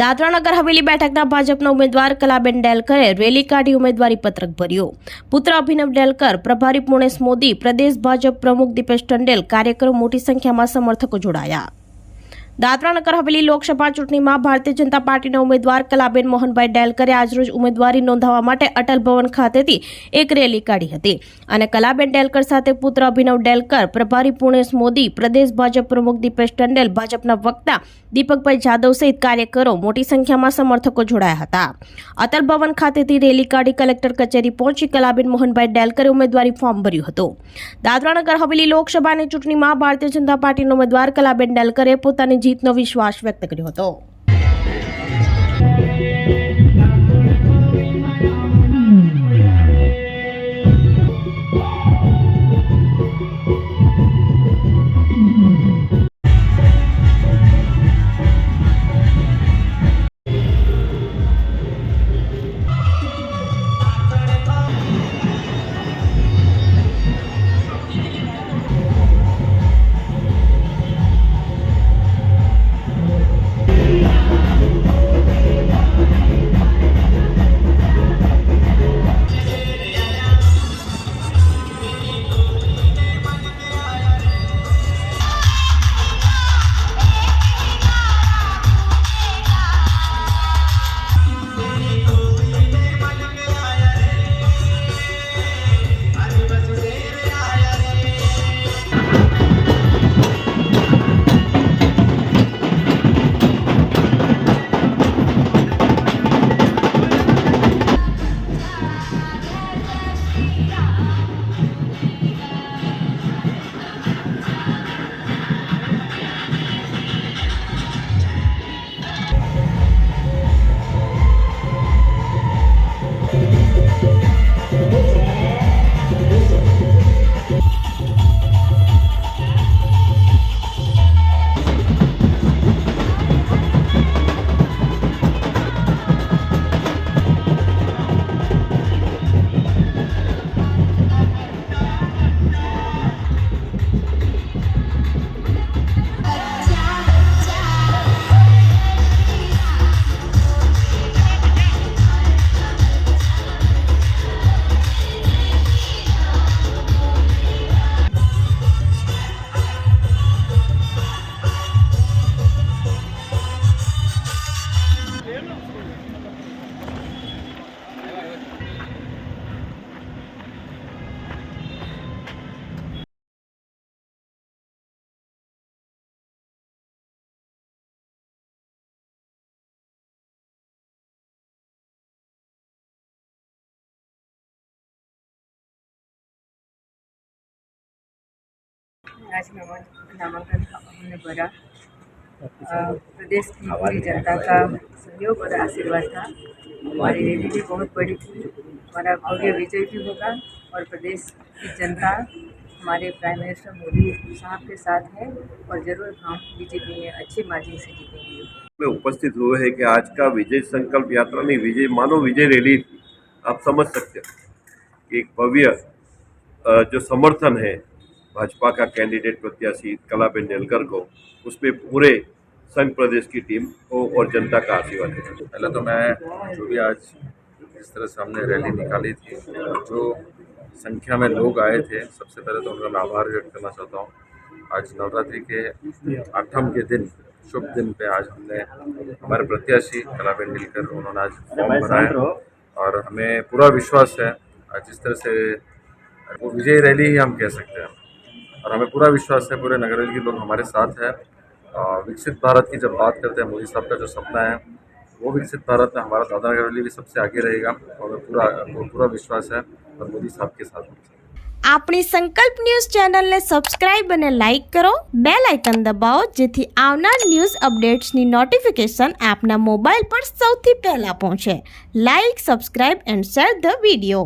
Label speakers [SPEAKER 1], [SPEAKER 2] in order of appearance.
[SPEAKER 1] દાદરા નગર હવેલી બેઠકના ભાજપના ઉમેદવાર કલાબેન ડેલકરે રેલી કાઢી ઉમેદવારી પત્રક ભર્યું. પુત્ર અભિનવ ડેલકર, પ્રભારી પૂર્ણેશ મોદી, પ્રદેશ ભાજપ પ્રમુખ દીપેશ ટંડેલ કાર્યકરો મોટી સંખ્યામાં સમર્થકો જોડાયા. દાદરા નગર હવેલી લોકસભા ચૂંટણીમાં ભારતીય જનતા પાર્ટીના ઉમેદવાર કલાબેન મોહનભાઈ ડેલકરે આજરોજ ઉમેદવારી નોંધાવવા માટે અટલ ભવન ખાતેથી એક રેલી કાઢી હતી. અને કલાબેન ડેલકર સાથે પુત્ર અભિનવ ડેલકર, પ્રભારી પૂર્ણેશ મોદી, પ્રદેશ ભાજપ પ્રમુખ દીપેશ ટંડેલ, ભાજપના વક્તા દીપકભાઈ જાદવ સહિત કાર્યકરો મોટી સંખ્યામાં સમર્થકો જોડાયા હતા. અટલ ભવન ખાતેથી રેલી કાઢી કલેક્ટર કચેરી પહોંચી કલાબેન મોહનભાઈ ડેલકરે ઉમેદવારી ફોર્મ ભર્યું હતું. દાદરાનગર હવેલી લોકસભાની ચૂંટણીમાં ભારતીય જનતા પાર્ટીના ઉમેદવાર કલાબેન ડેલકરે પોતાની જીતનો વિશ્વાસ વ્યક્ત કર્યો હતો.
[SPEAKER 2] आज नामांकन नामांकन हमने भरा। प्रदेश की पूरी जनता का सहयोग और आशीर्वाद था। हमारी रैली भी बहुत बड़ी थी। हमारा भव्य विजय भी होगा और प्रदेश की जनता हमारे प्राइम मिनिस्टर मोदी साहब के साथ है और ज़रूर हम बीजेपी में अच्छी मार्जिन से जीतेंगे।
[SPEAKER 3] में उपस्थित हुए हैं कि आज का विजय संकल्प यात्रा नहीं विजय मानो विजय रैली थी। आप समझ सकते हो एक भव्य जो समर्थन है भाजपा का कैंडिडेट प्रत्याशी कलाबेन नेलकर को उसमें पूरे संघ प्रदेश की टीम को और जनता का आशीर्वाद है।
[SPEAKER 4] पहले तो मैं जो भी आज जिस तरह से हमने रैली निकाली थी जो संख्या में लोग आए थे सबसे पहले तो उनका मैं आभार व्यक्त करना चाहता हूँ। आज नवरात्रि के आठम के दिन शुभ दिन पे आज हमने हमारे प्रत्याशी कलाबेन नीलकर उन्होंने आज फॉर्म भरा है और हमें पूरा विश्वास है आज जिस तरह से वो विजय रैली ही हम कह सकते हैं। और हमें पूरा विश्वास है पूरे नगर के लोग हमारे साथ हैं और विकसित भारत की जब बात करते हैं मोदी साहब का जो सपना है वो विकसित भारत में हमारा दादा नगर भी सबसे आगे रहेगा और हमें पूरा वो पूरा विश्वास है और मोदी साहब के साथ हैं
[SPEAKER 1] આપણી સંકલ્પ ન્યૂઝ ચેનલને સબસ્ક્રાઇબ અને લાઇક કરો બે લાઇકન દબાવો જેથી આવનાર ન્યૂઝ અપડેટ્સની નોટિફિકેશન આપના મોબાઈલ પર સૌથી પહેલાં પહોંચે like subscribe and share the video